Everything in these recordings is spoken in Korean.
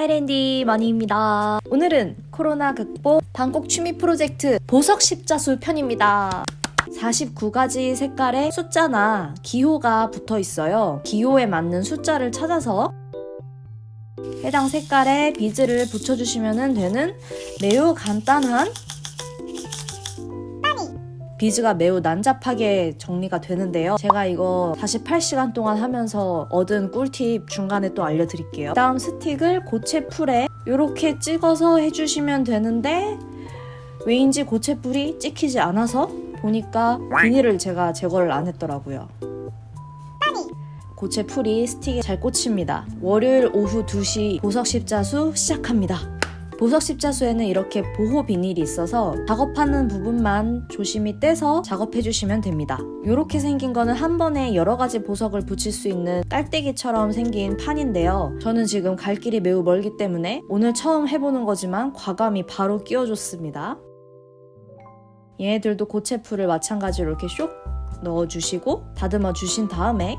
하이랜디 머니입니다. 오늘은 코로나 극복 방콕 취미 프로젝트 보석 십자수 편입니다. 49가지 색깔의 숫자나 기호가 붙어 있어요. 기호에 맞는 숫자를 찾아서 해당 색깔의 비즈를 붙여주시면 되는 매우 간단한 비즈가 매우 난잡하게 정리가 되는데요. 제가 이거 48시간 동안 하면서 얻은 꿀팁 중간에 또 알려드릴게요. 다음 스틱을 고체 풀에 이렇게 찍어서 해주시면 되는데 왜인지 고체 풀이 찍히지 않아서 보니까 비닐을 제가 제거를 안 했더라고요. 고체 풀이 스틱에 잘 꽂힙니다. 월요일 오후 2시 보석 십자수 시작합니다. 보석 십자수에는 이렇게 보호 비닐이 있어서 작업하는 부분만 조심히 떼서 작업해 주시면 됩니다. 이렇게 생긴 거는 한 번에 여러 가지 보석을 붙일 수 있는 깔때기처럼 생긴 판인데요. 저는 지금 갈 길이 매우 멀기 때문에 오늘 처음 해보는 거지만 과감히 바로 끼워줬습니다. 얘네들도 고체풀을 마찬가지로 이렇게 쇽 넣어주시고 다듬어 주신 다음에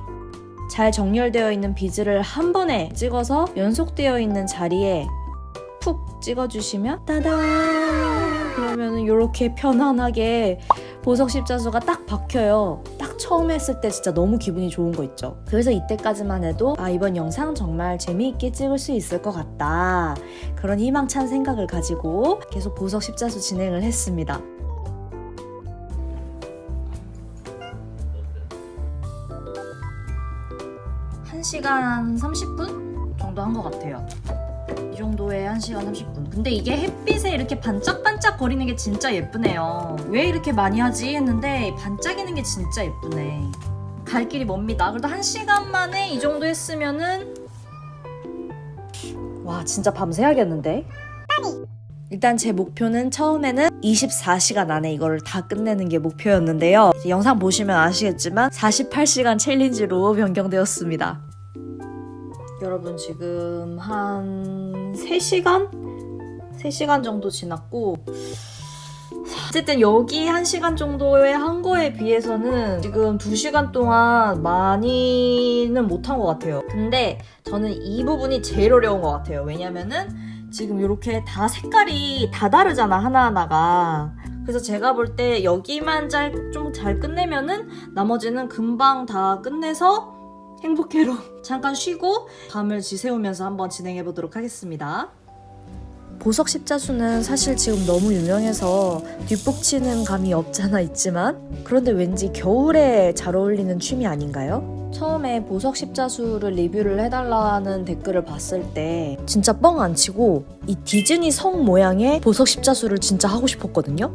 잘 정렬되어 있는 비즈를 한 번에 찍어서 연속되어 있는 자리에 푹 찍어주시면 따단 그러면 이렇게 편안하게 보석 십자수가 딱 박혀요. 딱 처음 했을 때 진짜 너무 기분이 좋은 거 있죠. 그래서 이때까지만 해도 아 이번 영상 정말 재미있게 찍을 수 있을 것 같다. 그런 희망찬 생각을 가지고 계속 보석 십자수 진행을 했습니다. 한시간 30분 정도 한 것 같아요. 이 정도에 1시간 30분. 근데 이게 햇빛에 이렇게 반짝반짝 거리는 게 진짜 예쁘네요. 왜 이렇게 많이 하지? 했는데 반짝이는 게 진짜 예쁘네. 갈 길이 멉니다. 그래도 1시간 만에 이 정도 했으면은 와 진짜 밤새야겠는데? 일단 제 목표는 처음에는 24시간 안에 이거를 다 끝내는 게 목표였는데요. 영상 보시면 아시겠지만 48시간 챌린지로 변경되었습니다. 여러분 지금 한 3시간? 3시간 정도 지났고 어쨌든 여기 1시간 정도에 한 거에 비해서는 지금 2시간 동안 많이는 못한 것 같아요. 근데 저는 이 부분이 제일 어려운 것 같아요. 왜냐면은 지금 이렇게 다 색깔이 다 다르잖아, 하나하나가. 그래서 제가 볼 때 여기만 좀잘 끝내면은 나머지는 금방 다 끝내서 행복해로 잠깐 쉬고 밤을 지새우면서 한번 진행해 보도록 하겠습니다. 보석 십자수는 사실 지금 너무 유명해서 뒷북치는 감이 없잖아 있지만 그런데 왠지 겨울에 잘 어울리는 취미 아닌가요? 처음에 보석 십자수를 리뷰를 해달라는 댓글을 봤을 때 진짜 뻥 안 치고 이 디즈니 성 모양의 보석 십자수를 진짜 하고 싶었거든요.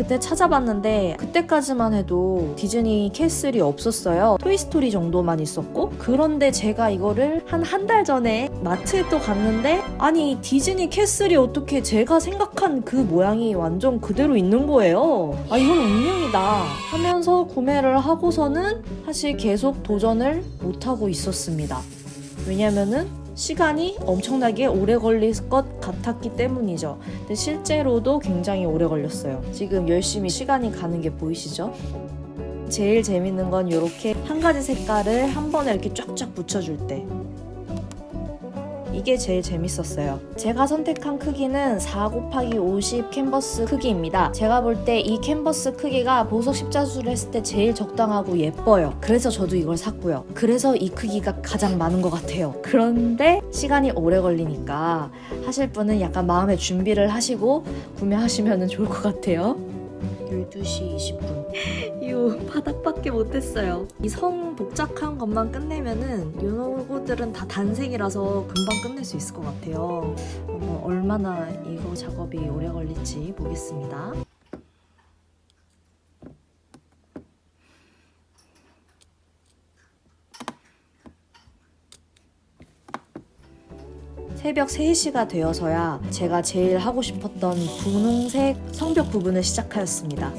그때 찾아봤는데 그때까지만 해도 디즈니 캐슬이 없었어요. 토이스토리 정도만 있었고 그런데 제가 이거를 한 한 달 전에 마트에 또 갔는데 아니 디즈니 캐슬이 어떻게 제가 생각한 그 모양이 완전 그대로 있는 거예요. 아 이건 운명이다 하면서 구매를 하고서는 사실 계속 도전을 못하고 있었습니다. 왜냐면은 시간이 엄청나게 오래 걸릴 것 같았기 때문이죠. 근데 실제로도 굉장히 오래 걸렸어요. 지금 열심히 시간이 가는 게 보이시죠? 제일 재밌는 건 이렇게 한 가지 색깔을 한 번에 이렇게 쫙쫙 붙여줄 때. 이게 제일 재밌었어요. 제가 선택한 크기는 4 곱하기 50 캔버스 크기입니다. 제가 볼 때 이 캔버스 크기가 보석 십자수를 했을 때 제일 적당하고 예뻐요. 그래서 저도 이걸 샀고요. 그래서 이 크기가 가장 많은 것 같아요. 그런데 시간이 오래 걸리니까 하실 분은 약간 마음의 준비를 하시고 구매하시면 좋을 것 같아요. 12시 20분. 바닥밖에 못했어요. 이 성 복잡한 것만 끝내면은 요거들은 다 단색이라서 금방 끝낼 수 있을 것 같아요. 어, 얼마나 이거 작업이 오래 걸릴지 보겠습니다. 새벽 3시가 되어서야 제가 제일 하고 싶었던 분홍색 성벽 부분을 시작하였습니다.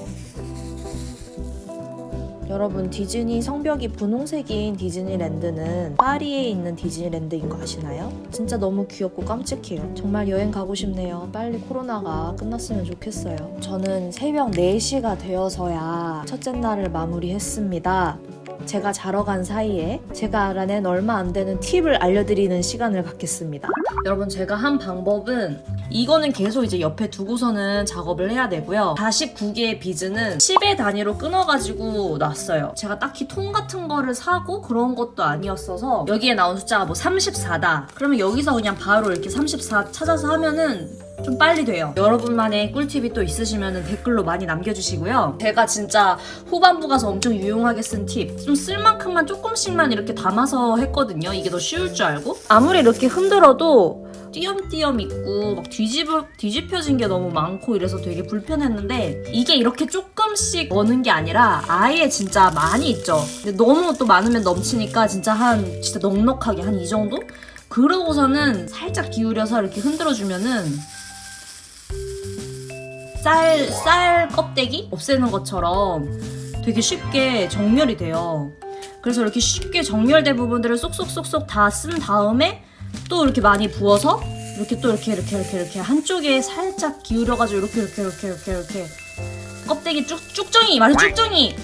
여러분 디즈니 성벽이 분홍색인 디즈니랜드는 파리에 있는 디즈니랜드인 거 아시나요? 진짜 너무 귀엽고 깜찍해요. 정말 여행 가고 싶네요. 빨리 코로나가 끝났으면 좋겠어요. 저는 새벽 4시가 되어서야 첫째 날을 마무리했습니다. 제가 자러 간 사이에 제가 알아낸 얼마 안 되는 팁을 알려드리는 시간을 갖겠습니다. 여러분 제가 한 방법은 이거는 계속 이제 옆에 두고서는 작업을 해야 되고요. 49개의 비즈는 10의 단위로 끊어가지고 놨어요. 제가 딱히 통 같은 거를 사고 그런 것도 아니었어서 여기에 나온 숫자가 뭐 34다. 그러면 여기서 그냥 바로 이렇게 34 찾아서 하면은 좀 빨리 돼요. 여러분만의 꿀팁이 또 있으시면 댓글로 많이 남겨주시고요. 제가 진짜 후반부 가서 엄청 유용하게 쓴 팁. 좀 쓸 만큼만 조금씩만 이렇게 담아서 했거든요. 이게 더 쉬울 줄 알고. 아무리 이렇게 흔들어도 띄엄띄엄 있고 막 뒤집어, 뒤집혀진 게 너무 많고 이래서 되게 불편했는데 이게 이렇게 조금씩 넣는 게 아니라 아예 진짜 많이 있죠. 근데 너무 또 많으면 넘치니까 진짜 한 진짜 넉넉하게 한 이 정도? 그러고서는 살짝 기울여서 이렇게 흔들어주면은 쌀, 쌀 껍데기 없애는 것처럼 되게 쉽게 정렬이 돼요. 그래서 이렇게 쉽게 정렬된 부분들을 쏙쏙쏙쏙 다 쓴 다음에 또 이렇게 많이 부어서 이렇게 또 이렇게 이렇게 이렇게 이렇게 한쪽에 살짝 기울여가지고 이렇게 이렇게 이렇게 이렇게 이렇게 껍데기 쭉 쭉정이 맞아 쭉정이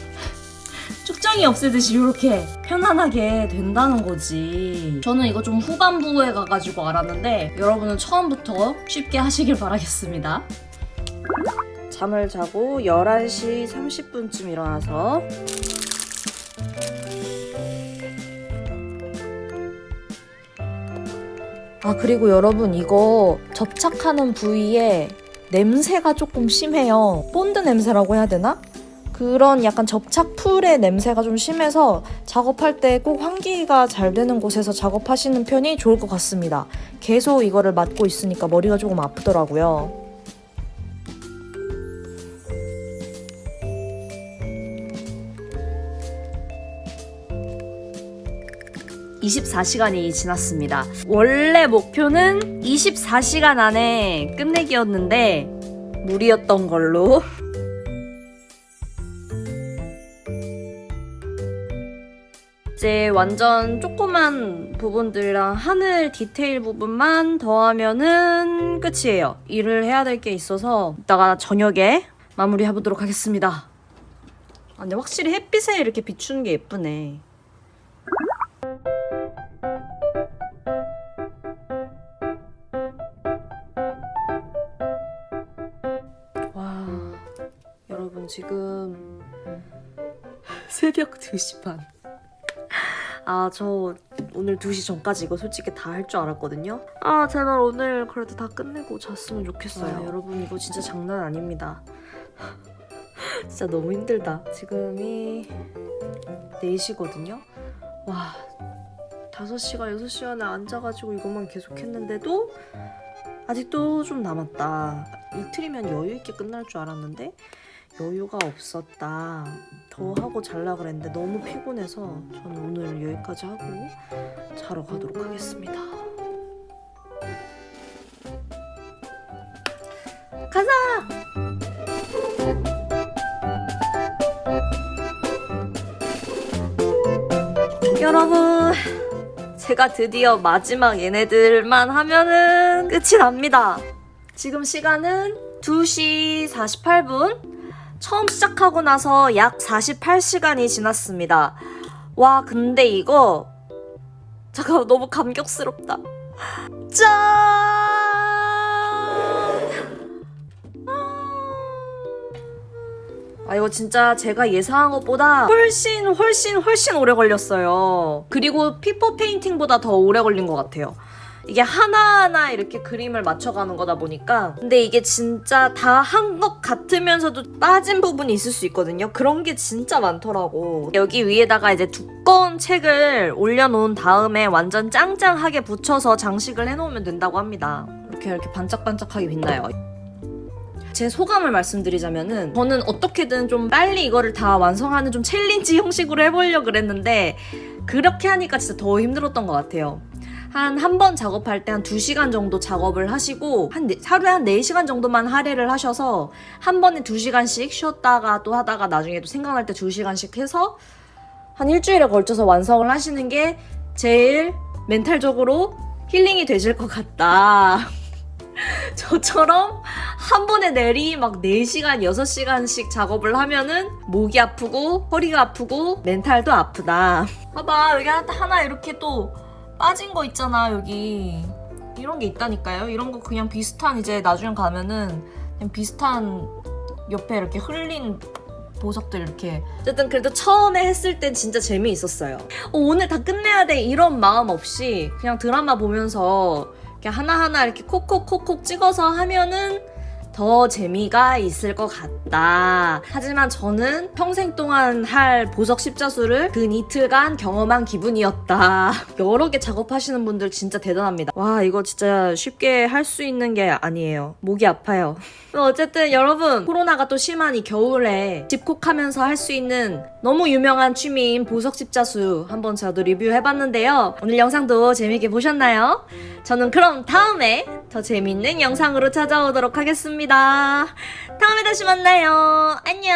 쭉정이 없애듯이 이렇게 편안하게 된다는 거지. 저는 이거 좀 후반부에 가가지고 알았는데 여러분은 처음부터 쉽게 하시길 바라겠습니다. 잠을 자고 11시 30분쯤 일어나서 아 그리고 여러분 이거 접착하는 부위에 냄새가 조금 심해요. 본드 냄새라고 해야 되나? 그런 약간 접착 풀의 냄새가 좀 심해서 작업할 때 꼭 환기가 잘 되는 곳에서 작업하시는 편이 좋을 것 같습니다. 계속 이거를 맡고 있으니까 머리가 조금 아프더라고요 24시간이 지났습니다. 원래 목표는 24시간 안에 끝내기였는데 무리였던 걸로 이제 완전 조그만 부분들이랑 하늘 디테일 부분만 더하면은 끝이에요. 일을 해야 될 게 있어서 이따가 저녁에 마무리해 보도록 하겠습니다. 아, 근데 확실히 햇빛에 이렇게 비추는 게 예쁘네. 지금 새벽 2시 반. 아, 저 오늘 2시 전까지 이거 솔직히 다 할 줄 알았거든요. 아, 제발 오늘 그래도 다 끝내고 잤으면 좋겠어요. 아, 여러분 이거 진짜 장난 아닙니다. 진짜 너무 힘들다. 지금이 4시거든요. 와, 5시간, 6시간에 앉아가지고 이것만 계속 했는데도 아직도 좀 남았다. 이틀이면 여유 있게 끝날 줄 알았는데 여유가 없었다. 더 하고 잘라 그랬는데 너무 피곤해서 저는 오늘 여기까지 하고 자러 가도록 하겠습니다. 가자! 여러분, 제가 드디어 마지막 얘네들만 하면은 끝이 납니다. 지금 시간은 2시 48분. 처음 시작하고 나서 약 48시간이 지났습니다. 와, 근데 이거 잠깐 너무 감격스럽다. 짠! 아 이거 진짜 제가 예상한 것보다 훨씬 훨씬 훨씬 오래 걸렸어요. 그리고 피퍼 페인팅보다 더 오래 걸린 것 같아요. 이게 하나하나 이렇게 그림을 맞춰가는 거다 보니까 근데 이게 진짜 다 한 것 같으면서도 빠진 부분이 있을 수 있거든요. 그런 게 진짜 많더라고. 여기 위에다가 이제 두꺼운 책을 올려놓은 다음에 완전 짱짱하게 붙여서 장식을 해놓으면 된다고 합니다. 이렇게 이렇게 반짝반짝하게 빛나요. 제 소감을 말씀드리자면은 저는 어떻게든 좀 빨리 이거를 다 완성하는 좀 챌린지 형식으로 해보려고 그랬는데 그렇게 하니까 진짜 더 힘들었던 것 같아요. 한 한 번 작업할 때 한 2시간 정도 작업을 하시고 한 네- 하루에 한 4시간 정도만 할애를 하셔서 한 번에 2시간씩 쉬었다가 또 하다가 나중에 또 생각날 때 2시간씩 해서 한 일주일에 걸쳐서 완성을 하시는 게 제일 멘탈적으로 힐링이 되실 것 같다. 저처럼 한 번에 내리 막 4시간, 6시간씩 작업을 하면은 목이 아프고 허리가 아프고 멘탈도 아프다. 봐봐, 여기 하- 하나 이렇게 또 빠진 거 있잖아, 여기. 이런 게 있다니까요. 이런 거 그냥 비슷한 이제 나중에 가면은 그냥 비슷한 옆에 이렇게 흘린 보석들 이렇게 어쨌든 그래도 처음에 했을 땐 진짜 재미있었어요 어, 오늘 다 끝내야 돼 이런 마음 없이 그냥 드라마 보면서 이렇게 하나하나 이렇게 콕콕콕콕 찍어서 하면은 더 재미가 있을 것 같다. 하지만 저는 평생 동안 할 보석 십자수를 근 이틀간 경험한 기분이었다. 여러 개 작업하시는 분들 진짜 대단합니다. 와, 이거 진짜 쉽게 할 수 있는 게 아니에요. 목이 아파요. 어쨌든 여러분, 코로나가 또 심한 이 겨울에 집콕하면서 할 수 있는 너무 유명한 취미인 보석 십자수 한번 저도 리뷰해봤는데요. 오늘 영상도 재밌게 보셨나요? 저는 그럼 다음에 더 재밌는 영상으로 찾아오도록 하겠습 니다. 다음에 다시 만나요. 안녕.